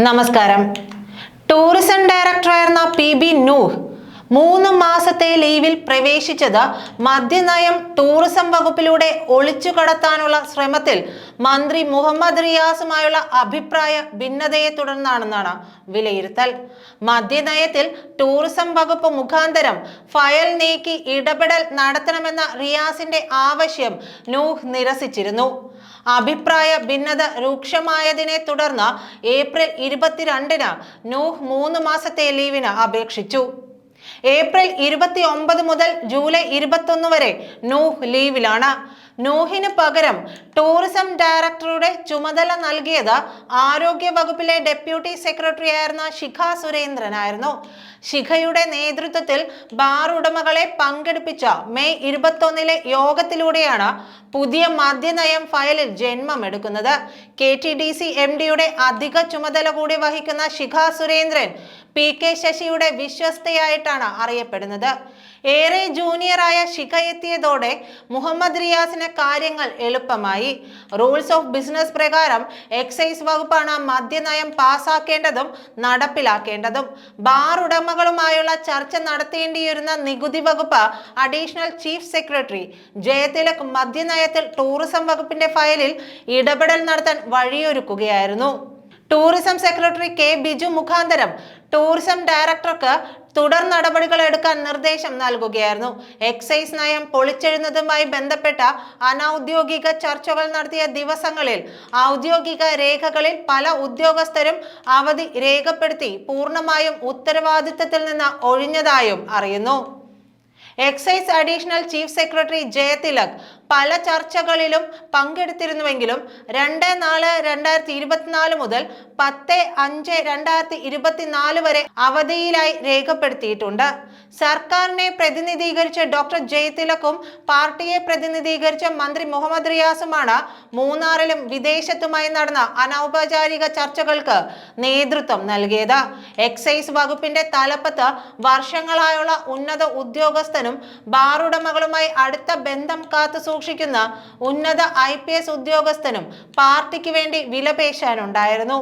നമസ്കാരം. ടൂറിസം ഡയറക്ടറായിരുന്ന P B Nooh മൂന്ന് മാസത്തെ ലീവിൽ പ്രവേശിച്ചത് മദ്യനയം ടൂറിസം വകുപ്പിലൂടെ ഒളിച്ചു കടത്താനുള്ള ശ്രമത്തിൽ മന്ത്രി മുഹമ്മദ് റിയാസുമായുള്ള അഭിപ്രായ ഭിന്നതയെ തുടർന്നാണെന്നാണ് വിലയിരുത്തൽ. മദ്യനയത്തിൽ ടൂറിസം വകുപ്പ് മുഖാന്തരം ഫയൽ നീക്കി ഇടപെടൽ നടത്തണമെന്ന റിയാസിന്റെ ആവശ്യം നൂഹ് നിരസിച്ചിരുന്നു. അഭിപ്രായ ഭിന്നത രൂക്ഷമായതിനെ തുടർന്ന് ഏപ്രിൽ ഇരുപത്തിരണ്ടിന് നൂഹ് മൂന്ന് മാസത്തെ ലീവിന് അപേക്ഷിച്ചു. ഏപ്രിൽ ഇരുപത്തി ഒമ്പത് മുതൽ ജൂലൈ ഇരുപത്തൊന്ന് വരെ നൂഹ് ലീവിലാണ്. നൂഹിന് പകരം ടൂറിസം ഡയറക്ടറുടെ ചുമതല നൽകിയത് ആരോഗ്യ വകുപ്പിലെ ഡെപ്യൂട്ടി സെക്രട്ടറി ആയിരുന്ന ശിഖ സുരേന്ദ്രനായിരുന്നു. ശിഖയുടെ നേതൃത്വത്തിൽ ബാർ ഉടമകളെ പങ്കെടുപ്പിച്ച മെയ് ഇരുപത്തൊന്നിലെ യോഗത്തിലൂടെയാണ് പുതിയ മദ്യനയം ഫയലിൽ ജന്മമെടുക്കുന്നത്. K T D C M ഡിയുടെ അധിക ചുമതല കൂടി വഹിക്കുന്ന ശിഖ സുരേന്ദ്രൻ പി കെ ശശിയുടെ വിശ്വസ്തയായിട്ടാണ് അറിയപ്പെടുന്നത്. ഏറെ ജൂനിയറായ ശിഖ എത്തിയതോടെ മുഹമ്മദ് റിയാസിന് കാര്യങ്ങൾ എളുപ്പമായി. റൂൾസ് ഓഫ് ബിസിനസ് പ്രകാരം എക്സൈസ് വകുപ്പാണ് മദ്യനയം പാസാക്കേണ്ടതും നടപ്പിലാക്കേണ്ടതും. ബാർ ഉടമകളുമായുള്ള ചർച്ച നടത്തേണ്ടിയിരുന്ന നികുതി വകുപ്പ് അഡീഷണൽ ചീഫ് സെക്രട്ടറി ജയതിലക് മദ്യനയത്തിൽ ടൂറിസം വകുപ്പിന്റെ ഫയലിൽ ഇടപെടൽ നടത്താൻ വഴിയൊരുക്കുകയായിരുന്നു. ടൂറിസം സെക്രട്ടറി കെ ബിജു മുഖാന്തരം ടൂറിസം ഡയറക്ടർക്ക് തുടർ നടപടികൾ എടുക്കാൻ നിർദ്ദേശം നൽകുകയായിരുന്നു. എക്സൈസ് നയം പൊളിച്ചെഴുന്നതുമായി ബന്ധപ്പെട്ട അനൌദ്യോഗിക ചർച്ചകൾ നടത്തിയ ദിവസങ്ങളിൽ ഔദ്യോഗിക രേഖകളിൽ പല ഉദ്യോഗസ്ഥരും അവധി രേഖപ്പെടുത്തി പൂർണമായും ഉത്തരവാദിത്തത്തിൽ നിന്ന് ഒഴിഞ്ഞതായും അറിയുന്നു. Excise additional chief secretary Jayathilak പല ചർച്ചകളിലും പങ്കെടുത്തിരുന്നുവെങ്കിലും രണ്ട് നാല് രണ്ടായിരത്തി ഇരുപത്തിനാല് മുതൽ പത്ത് അഞ്ച് രണ്ടായിരത്തി ഇരുപത്തിനാല് വരെ അവധിയിലായി രേഖപ്പെടുത്തിയിട്ടുണ്ട്. സർക്കാരിനെ പ്രതിനിധീകരിച്ച ഡോക്ടർ ജയതിലക്കും പാർട്ടിയെ പ്രതിനിധീകരിച്ച മന്ത്രി മുഹമ്മദ് റിയാസുമാണ് മൂന്നാറിലും വിദേശത്തുമായി നടന്ന അനൗപചാരിക ചർച്ചകൾക്ക് നേതൃത്വം നൽകിയത്. എക്സൈസ് വകുപ്പിന്റെ തലപ്പത്ത് വർഷങ്ങളായുള്ള ഉന്നത ഉദ്യോഗസ്ഥനും ബാറുടമകളുമായി അടുത്ത ബന്ധം കാത്തു സൂക്ഷിക്കുന്ന ഉന്നത ഐ പി എസ് ഉദ്യോഗസ്ഥനും പാർട്ടിക്ക് വേണ്ടി വിലപേശാനുണ്ടായിരുന്നു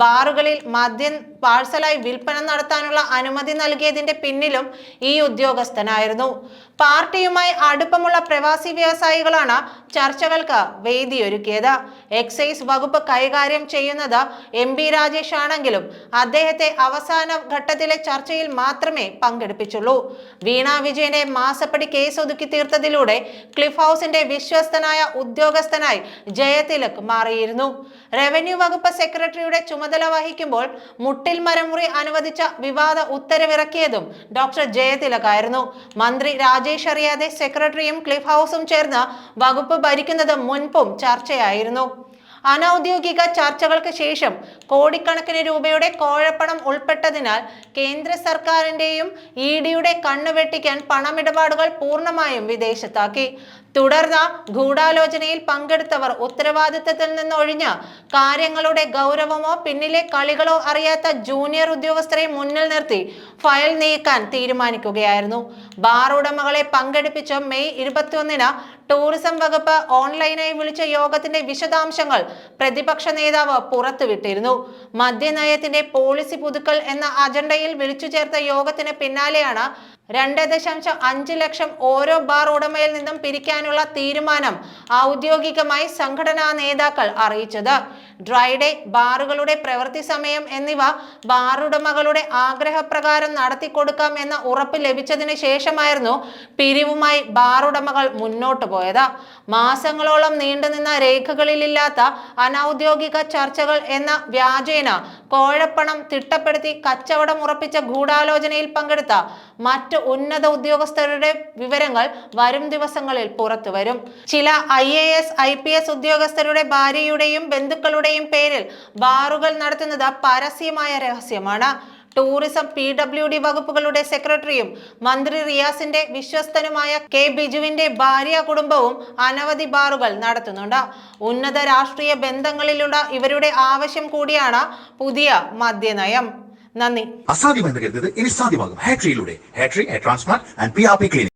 ബാറുകളിൽ മദ്യം പാഴ്സലായി വിൽപ്പന നടത്താനുള്ള അനുമതി നൽകിയതിന്റെ പിന്നിലും ഈ ഉദ്യോഗസ്ഥനായിരുന്നു. പാർട്ടിയുമായി അടുപ്പമുള്ള പ്രവാസി വ്യവസായികളാണ് ചർച്ചകൾക്ക് വേദിയൊരുക്കിയത്. എക്സൈസ് വകുപ്പ് കൈകാര്യം ചെയ്യുന്നത് എം ബി രാജേഷ് ആണെങ്കിലും അദ്ദേഹത്തെ അവസാന ഘട്ടത്തിലെ ചർച്ചയിൽ മാത്രമേ പങ്കെടുപ്പിച്ചുള്ളൂ. വീണ വിജയന്റെ മാസപ്പടി കേസ് ഒതുക്കി തീർത്തതിലൂടെ ക്ലിഫ് ഹൗസിന്റെ വിശ്വസ്തനായ ഉദ്യോഗസ്ഥനായി ജയതിലക് മാറിയിരുന്നു. റവന്യൂ വകുപ്പ് സെക്രട്ടറിയുടെ ചുമതല വഹിക്കുമ്പോൾ മുട്ടിൽ മരമുറി അനുവദിച്ച വിവാദ ഉത്തരവിറക്കിയതും ഡോക്ടർ ജയതിലക് ആയിരുന്നു മന്ത്രി രാജേഷ് അറിയാതെ സെക്രട്ടറിയും ക്ലിഫ് ഹൗസും ചേർന്ന് വകുപ്പ് ഭരിക്കുന്നത് മുൻപും ചർച്ചയായിരുന്നു. അനൌദ്യോഗിക ചർച്ചകൾക്ക് ശേഷം കോടിക്കണക്കിന് രൂപയുടെ കോഴപ്പണം ഉൾപ്പെട്ടതിനാൽ കേന്ദ്ര സർക്കാരിന്റെയും ഇ ഡിയുടെ കണ്ണു വെട്ടിക്കാൻ പണമിടപാടുകൾ പൂർണമായും വിദേശത്താക്കി. തുടർന്ന് ഗൂഢാലോചനയിൽ പങ്കെടുത്തവർ ഉത്തരവാദിത്തത്തിൽ നിന്ന് ഒഴിഞ്ഞ് കാര്യങ്ങളുടെ ഗൗരവമോ പിന്നിലെ കളികളോ അറിയാത്ത ജൂനിയർ ഉദ്യോഗസ്ഥരെ മുന്നിൽ നിർത്തി ഫയൽ നീക്കാൻ തീരുമാനിക്കുകയായിരുന്നു. ബാർ ഉടമകളെ പങ്കെടുപ്പിച്ച് മെയ് ഇരുപത്തിയൊന്നിന് ടൂറിസം വകുപ്പ് ഓൺലൈനായി വിളിച്ച യോഗത്തിന്റെ വിശദാംശങ്ങൾ പ്രതിപക്ഷ നേതാവ് പുറത്തുവിട്ടിരുന്നു. മദ്യനയത്തിന്റെ പോളിസി പുതുക്കൽ എന്ന അജണ്ടയിൽ വിളിച്ചു ചേർത്ത യോഗത്തിന് പിന്നാലെയാണ് രണ്ട് ദശാംശം അഞ്ച് ലക്ഷം ഓരോ ബാർ ഉടമയിൽ നിന്നും പിരിക്കാനുള്ള തീരുമാനം ഔദ്യോഗികമായി സംഘടനാ നേതാക്കൾ അറിയിച്ചത്. ഡ്രൈഡേ ബാറുകളുടെ പ്രവൃത്തി സമയം എന്നിവ ബാറുടമകളുടെ ആഗ്രഹപ്രകാരം നടത്തി കൊടുക്കാം എന്ന ഉറപ്പ് ലഭിച്ചതിന് ശേഷമായിരുന്നു പിരിവുമായി ബാറുടമകൾ മുന്നോട്ട് പോയത്. മാസങ്ങളോളം നീണ്ടുനിന്ന രേഖകളിലില്ലാത്ത അനൌദ്യോഗിക ചർച്ചകൾ എന്ന വ്യാജേന കോഴപ്പണം തിട്ടപ്പെടുത്തി കച്ചവടം ഉറപ്പിച്ച ഗൂഢാലോചനയിൽ പങ്കെടുത്ത മറ്റ് ഉന്നത ഉദ്യോഗസ്ഥരുടെ വിവരങ്ങൾ വരും ദിവസങ്ങളിൽ പുറത്തുവരും ചില I A S I P S ഉദ്യോഗസ്ഥരുടെ ഭാര്യയുടെയും ബന്ധുക്കളുടെയും പേരിൽ ബാറുകൾ നടത്തുന്നത് പരസ്യമായ രഹസ്യമാണ്. ടൂറിസം പി ഡബ്ല്യു ഡി വകുപ്പുകളുടെ സെക്രട്ടറിയും മന്ത്രി റിയാസിന്റെ വിശ്വസ്തനുമായ കെ ബിജുവിന്റെ ഭാര്യ കുടുംബവും അനവധി ബാറുകൾ നടത്തുന്നുണ്ട്. ഉന്നത രാഷ്ട്രീയ ബന്ധങ്ങളിലുള്ള ഇവരുടെ ആവശ്യം കൂടിയാണ് പുതിയ മദ്യനയം. നന്ദി. അസാധ്യമെന്ന് കരുതത് ഇനി സാധ്യമാകും. ഹാട്രിയിലൂടെ ഹാട്രി transplant and P R P clinic